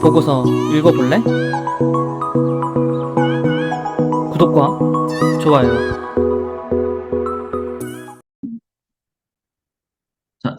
보고서 읽어볼래? 구독과 좋아요.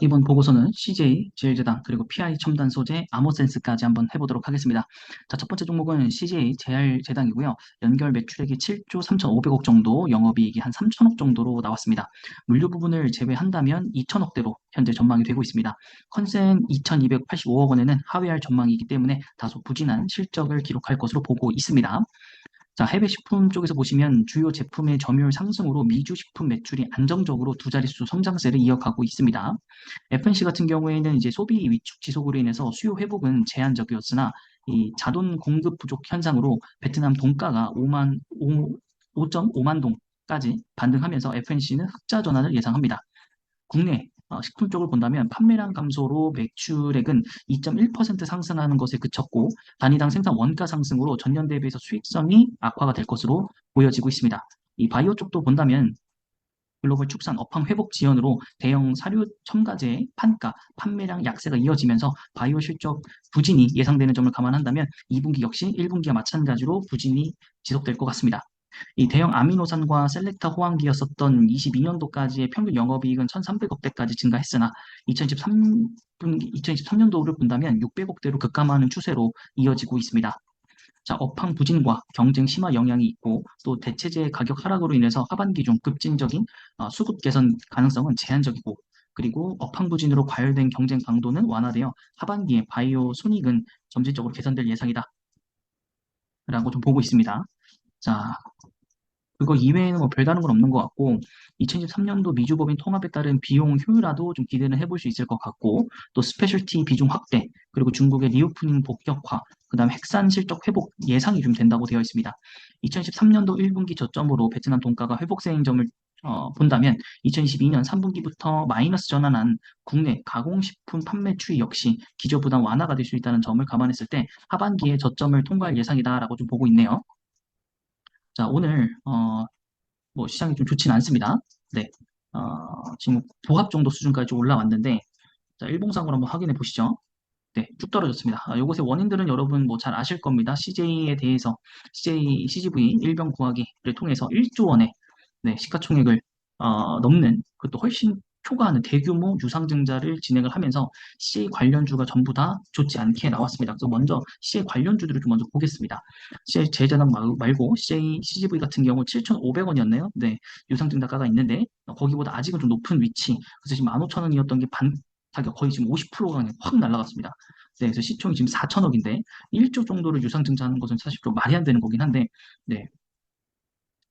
이번 보고서는 CJ 제일제당 그리고 PI 첨단 소재 암호센스까지 한번 해보도록 하겠습니다. 자, 첫 번째 종목은 CJ 제일제당이고요. 연결 매출액이 7조 3,500억 정도, 영업이익이 한 3천억 정도로 나왔습니다. 물류 부분을 제외한다면 2천억대로 현재 전망이 되고 있습니다. 컨센 2,285억 원에는 하회할 전망이기 때문에 다소 부진한 실적을 기록할 것으로 보고 있습니다. 자, 해외 식품 쪽에서 보시면 주요 제품의 점유율 상승으로 미주 식품 매출이 안정적으로 두 자릿수 성장세를 이어가고 있습니다. FNC 같은 경우에는 이제 소비 위축 지속으로 인해서 수요 회복은 제한적이었으나 이 자돈 공급 부족 현상으로 베트남 동가가 5만 5, 5.5만 동까지 반등하면서 FNC는 흑자 전환을 예상합니다. 국내 어, 식품 쪽을 본다면 판매량 감소로 매출액은 2.1% 상승하는 것에 그쳤고 단위당 생산 원가 상승으로 전년 대비해서 수익성이 악화가 될 것으로 보여지고 있습니다. 이 바이오 쪽도 본다면 글로벌 축산 업황 회복 지연으로 대형 사료 첨가제의 판가, 판매량 약세가 이어지면서 바이오 실적 부진이 예상되는 점을 감안한다면 2분기 역시 1분기와 마찬가지로 부진이 지속될 것 같습니다. 이 대형 아미노산과 셀렉타 호황기였었던 22년도까지의 평균 영업이익은 1,300억대까지 증가했으나 2023분기, 2023년도를 본다면 600억대로 급감하는 추세로 이어지고 있습니다. 자, 업황 부진과 경쟁 심화 영향이 있고 또 대체재 가격 하락으로 인해서 하반기 중 급진적인 어, 수급 개선 가능성은 제한적이고 그리고 업황 부진으로 과열된 경쟁 강도는 완화되어 하반기에 바이오 손익은 점진적으로 개선될 예상이다. 라고 좀 보고 있습니다. 자, 그거 이외에는 뭐 별다른 건 없는 것 같고 2023년도 미주법인 통합에 따른 비용 효율화도 좀 기대는 해볼 수 있을 것 같고 또 스페셜티 비중 확대 그리고 중국의 리오프닝 본격화 그다음 핵산 실적 회복 예상이 좀 된다고 되어 있습니다. 2023년도 1분기 저점으로 베트남 동가가 회복세인 점을 어, 본다면 2022년 3분기부터 마이너스 전환한 국내 가공식품 판매 추이 역시 기저부담 완화가 될 수 있다는 점을 감안했을 때 하반기에 저점을 통과할 예상이다라고 좀 보고 있네요. 자, 오늘 어, 뭐 시장이 좀 좋지는 않습니다. 네, 어, 지금 보합 정도 수준까지 좀 올라왔는데, 자, 일봉상으로 한번 확인해 보시죠. 네, 쭉 떨어졌습니다. 아, 요것의 원인들은 여러분 뭐 잘 아실 겁니다. CJ에 대해서 CJ, CGV 일병 구하기를 통해서 1조 원의 네, 시가총액을 어, 넘는 그것도 훨씬 초과하는 대규모 유상증자를 진행을 하면서 CJ 관련주가 전부 다 좋지 않게 나왔습니다. 그래서 먼저 CJ 관련주들을 좀 먼저 보겠습니다. CJ 제재당 말고 CJ CGV 같은 경우 7,500원이었네요. 네, 유상증자가가 있는데 어, 거기보다 아직은 좀 높은 위치. 그래서 지금 15,000원이었던 게 반 가격 거의 지금 50%가 그냥 확 날아갔습니다. 네, 그래서 시총이 지금 4천억인데 1조 정도를 유상증자하는 것은 사실 좀 말이 안 되는 거긴 한데, 네.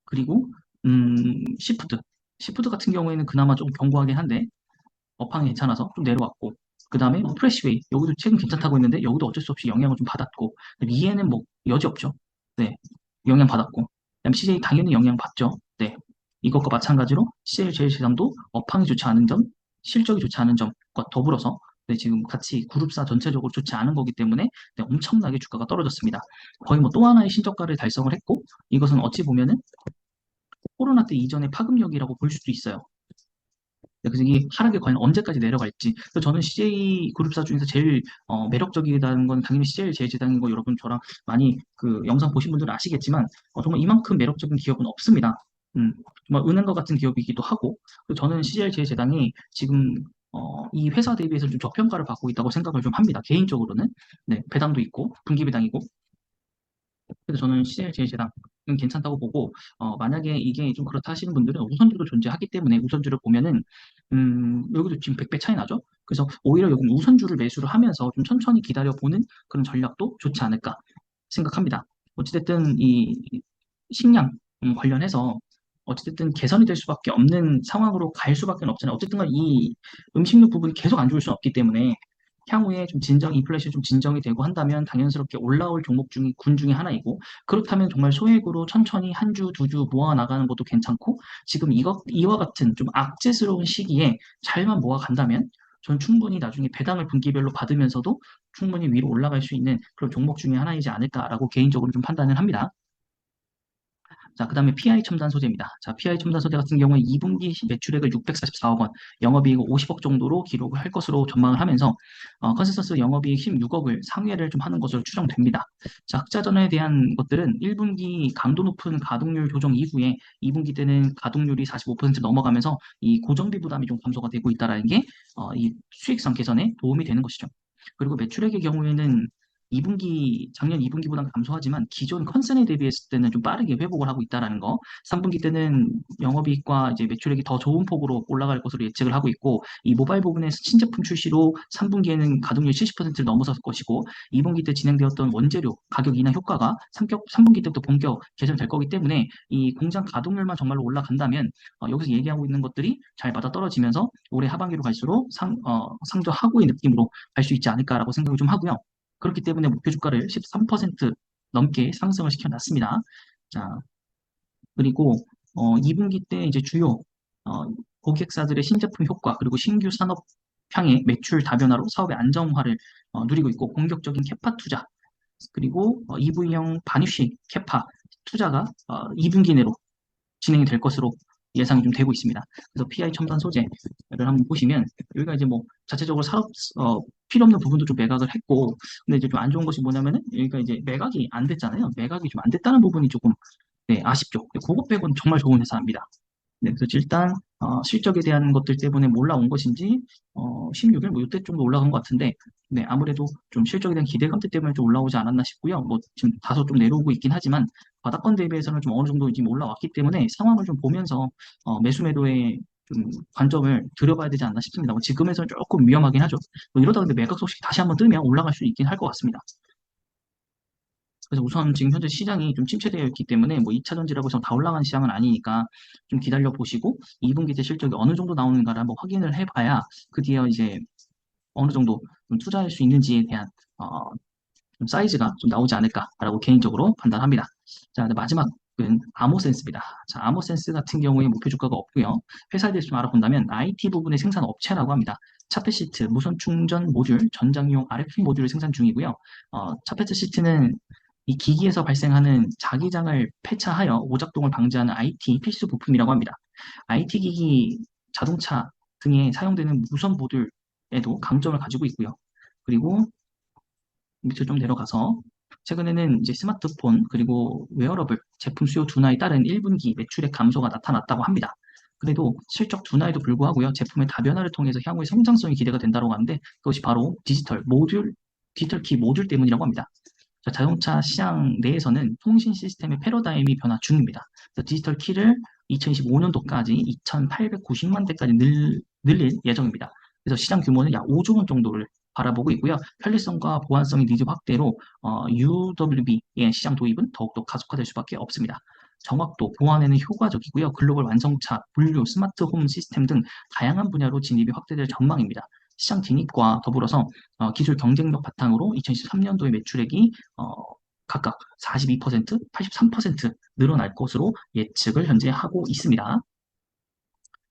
그리고 음, 시푸드. 시푸드 같은 경우에는 그나마 좀 견고하긴 한데 업황이 괜찮아서 좀 내려왔고 그 다음에 뭐 프레시웨이 여기도 최근 괜찮다고 했는데 여기도 어쩔 수 없이 영향을 좀 받았고 이에는 뭐 여지 없죠. 네, 영향 받았고 그다음 CJ 당연히 영향 받죠. 네, 이것과 마찬가지로 CJ 제일제당도 업황이 좋지 않은 점, 실적이 좋지 않은 점과 더불어서 네, 지금 같이 그룹사 전체적으로 좋지 않은 거기 때문에 네, 엄청나게 주가가 떨어졌습니다. 거의 뭐 또 하나의 신저가를 달성을 했고 이것은 어찌 보면은 코로나 때 이전의 파급력이라고 볼 수도 있어요. 네, 그래서 이 하락이 과연 언제까지 내려갈지. 그래서 저는 CJ 그룹사 중에서 제일 어, 매력적이다는 건 당연히 CJ 제일제당인 거 여러분 저랑 많이 그 영상 보신 분들은 아시겠지만 어, 정말 이만큼 매력적인 기업은 없습니다. 음, 은행과 같은 기업이기도 하고 저는 CJ 제일제당이 지금 어, 이 회사 대비해서 좀 저평가를 받고 있다고 생각을 좀 합니다. 개인적으로는 네, 배당도 있고 분기 배당이고 그래서 저는 CL 제일제당은 괜찮다고 보고 어, 만약에 이게 좀 그렇다 하시는 분들은 우선주도 존재하기 때문에 우선주를 보면은 음, 여기도 지금 100배 차이 나죠. 그래서 오히려 여기 우선주를 매수를 하면서 좀 천천히 기다려 보는 그런 전략도 좋지 않을까 생각합니다. 어찌됐든 이 식량 음, 관련해서 어찌됐든 개선이 될 수밖에 없는 상황으로 갈 수밖에 없잖아요. 어쨌든 간이 음식료 부분이 계속 안 좋을 수는 없기 때문에 향후에 좀 진정 인플레이션이 좀 진정이 되고 한다면 당연스럽게 올라올 종목 중에 군 중에 하나이고 그렇다면 정말 소액으로 천천히 한 주, 두 주 모아 나가는 것도 괜찮고 지금 이것 이와 같은 좀 악재스러운 시기에 잘만 모아 간다면 전 충분히 나중에 배당을 분기별로 받으면서도 충분히 위로 올라갈 수 있는 그런 종목 중에 하나이지 않을까라고 개인적으로 좀 판단을 합니다. 자, 그 다음에 PI 첨단 소재입니다. 자, PI 첨단 소재 같은 경우에 2분기 매출액을 644억 원, 영업이익 50억 정도로 기록을 할 것으로 전망을 하면서 어, 컨센서스 영업이익 16억을 상회를 좀 하는 것으로 추정됩니다. 자, 흑자 전환에 대한 것들은 1분기 강도 높은 가동률 조정 이후에 2분기 때는 가동률이 45% 넘어가면서 이 고정비 부담이 좀 감소가 되고 있다라는 게 어, 이 수익성 개선에 도움이 되는 것이죠. 그리고 매출액의 경우에는 2분기, 작년 2분기보다는 감소하지만 기존 컨센에 대비했을 때는 좀 빠르게 회복을 하고 있다라는 거. 3분기 때는 영업이익과 이제 매출액이 더 좋은 폭으로 올라갈 것으로 예측을 하고 있고, 이 모바일 부분에서 신제품 출시로 3분기에는 가동률 70%를 넘어설 것이고, 2분기 때 진행되었던 원재료 가격 인하 효과가 3격, 3분기 때부터 본격 개선될 거기 때문에 이 공장 가동률만 정말로 올라간다면 어, 여기서 얘기하고 있는 것들이 잘 맞아 떨어지면서 올해 하반기로 갈수록 상, 어, 상저 하고의 느낌으로 갈 수 있지 않을까라고 생각을 좀 하고요. 그렇기 때문에 목표 주가를 13% 넘게 상승을 시켜놨습니다. 자, 그리고 어, 2분기 때 이제 주요 어, 고객사들의 신제품 효과 그리고 신규 산업 향의 매출 다변화로 사업의 안정화를 어, 누리고 있고 공격적인 캐파 투자 그리고 어, EV형 반입식 캐파 투자가 어, 2분기 내로 진행이 될 것으로 예상이 좀 되고 있습니다. 그래서 PI 첨단 소재를 한번 보시면 여기가 이제 뭐 자체적으로 사업 어, 필요 없는 부분도 좀 매각을 했고 근데 이제 좀 안 좋은 것이 뭐냐면은 여기가 이제 매각이 안 됐잖아요. 매각이 좀 안 됐다는 부분이 조금 네, 아쉽죠. 그거 빼고는 정말 좋은 회사입니다. 네, 그래서 일단 어, 실적에 대한 것들 때문에 뭐 올라온 것인지 어, 16일 뭐 이때 정도 올라간 것 같은데 네, 아무래도 좀 실적에 대한 기대감 때문에 좀 올라오지 않았나 싶고요. 뭐 지금 다소 좀 내려오고 있긴 하지만 바닥권 대비해서는 좀 어느 정도 지금 올라왔기 때문에 상황을 좀 보면서 어, 매수 매도에 좀 관점을 들여봐야 되지 않나 싶습니다. 뭐 지금에서는 조금 위험하긴 하죠. 뭐 이러다 근데 매각 소식이 다시 한번 뜨면 올라갈 수 있긴 할 것 같습니다. 그래서 우선 지금 현재 시장이 좀 침체되어 있기 때문에 뭐 2차 전지라고 해서 다 올라간 시장은 아니니까 좀 기다려 보시고 2분기 때 실적이 어느 정도 나오는가를 한번 확인을 해봐야 그 뒤에 이제 어느 정도 좀 투자할 수 있는지에 대한 어, 좀 사이즈가 좀 나오지 않을까라고 개인적으로 판단합니다. 자, 마지막은 아모센스입니다. 자, 아모센스 같은 경우에 목표 주가가 없고요. 회사에 대해서 좀 알아본다면 IT 부분의 생산 업체라고 합니다. 차폐 시트, 무선 충전 모듈, 전장용 RF 모듈을 생산 중이고요. 어, 차폐 시트는 이 기기에서 발생하는 자기장을 폐차하여 오작동을 방지하는 IT 필수 부품이라고 합니다. IT 기기, 자동차 등에 사용되는 무선 모듈에도 강점을 가지고 있고요. 그리고 밑으로 좀 내려가서 최근에는 이제 스마트폰 그리고 웨어러블 제품 수요 둔화에 따른 1분기 매출액 감소가 나타났다고 합니다. 그래도 실적 둔화에도 불구하고요 제품의 다변화를 통해서 향후의 성장성이 기대가 된다고 하는데 그것이 바로 디지털 모듈 디지털 키 모듈 때문이라고 합니다. 자동차 시장 내에서는 통신 시스템의 패러다임이 변화 중입니다. 디지털 키를 2025년도까지 2,890만 대까지 늘, 늘릴 예정입니다. 그래서 시장 규모는 약 5조 원 정도를 바라보고 있고요. 편리성과 보안성의 니즈 확대로 어, UWB의 시장 도입은 더욱더 가속화될 수밖에 없습니다. 정확도, 보안에는 효과적이고요. 글로벌 완성차, 분류, 스마트 홈 시스템 등 다양한 분야로 진입이 확대될 전망입니다. 시장 진입과 더불어서 어, 기술 경쟁력 바탕으로 2023년도의 매출액이 어, 각각 42%, 83% 늘어날 것으로 예측을 현재 하고 있습니다.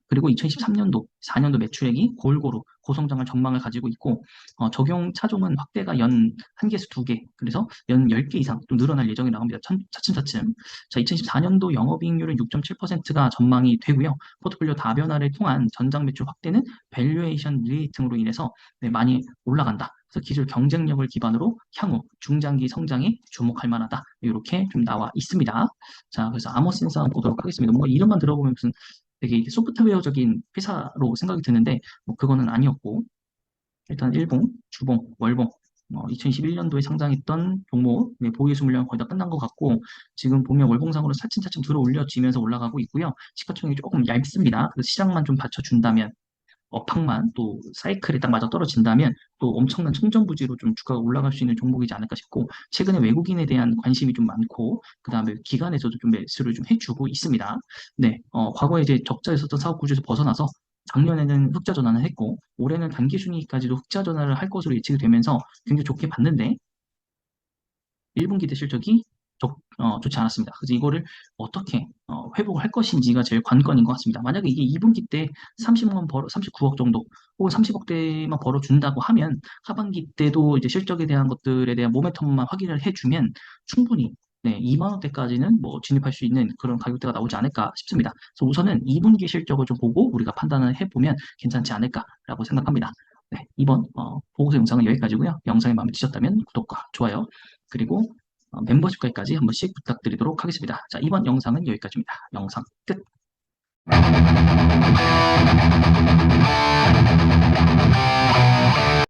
그리고 2013년도, 4년도 매출액이 골고루 고성장을 전망을 가지고 있고 어, 적용 차종은 확대가 연 한 개에서 두 개, 그래서 연 10개 이상 좀 늘어날 예정이 나옵니다. 차츰차츰. 자, 2024년도 영업이익률은 6.7%가 전망이 되고요. 포트폴리오 다변화를 통한 전장 매출 확대는 밸류에이션 리에이팅으로 인해서 네, 많이 올라간다. 그래서 기술 경쟁력을 기반으로 향후 중장기 성장에 주목할 만하다. 이렇게 좀 나와 있습니다. 자, 그래서 아머센서 보도록 하겠습니다. 뭔가 이름만 들어보면 무슨 되게 소프트웨어적인 회사로 생각이 드는데 뭐 그거는 아니었고 일단 일봉, 주봉, 월봉 어, 2021년도에 상장했던 종목 네, 보유수 물량 거의 다 끝난 것 같고 지금 보면 월봉상으로 차츰차츰 들어 올려지면서 올라가고 있고요. 시가총액이 조금 얇습니다. 그래서 시장만 좀 받쳐준다면 업황만 또 사이클에 딱 맞아 떨어진다면 또 엄청난 청정부지로 좀 주가가 올라갈 수 있는 종목이지 않을까 싶고 최근에 외국인에 대한 관심이 좀 많고 그 다음에 기관에서도 좀 매수를 좀 해주고 있습니다. 네, 어, 과거에 이제 적자였었던 사업 구조에서 벗어나서 작년에는 흑자 전환을 했고 올해는 단기 순이익까지도 흑자 전환을 할 것으로 예측이 되면서 굉장히 좋게 봤는데 1분기 대 실적이 좋, 어, 좋지 않았습니다. 그래서 이거를 어떻게 어, 회복을 할 것인지가 제일 관건인 것 같습니다. 만약에 이게 2분기 때 30억만 벌어 39억 정도 혹은 30억대만 벌어준다고 하면 하반기 때도 이제 실적에 대한 것들에 대한 모멘텀만 확인을 해주면 충분히 네, 2만 원대까지는 뭐 진입할 수 있는 그런 가격대가 나오지 않을까 싶습니다. 그래서 우선은 2분기 실적을 좀 보고 우리가 판단을 해보면 괜찮지 않을까라고 생각합니다. 네, 이번 어, 보고서 영상은 여기까지고요. 영상이 마음에 드셨다면 구독과 좋아요 그리고 어, 멤버십까지 한 번씩 부탁드리도록 하겠습니다. 자, 이번 영상은 여기까지입니다. 영상 끝!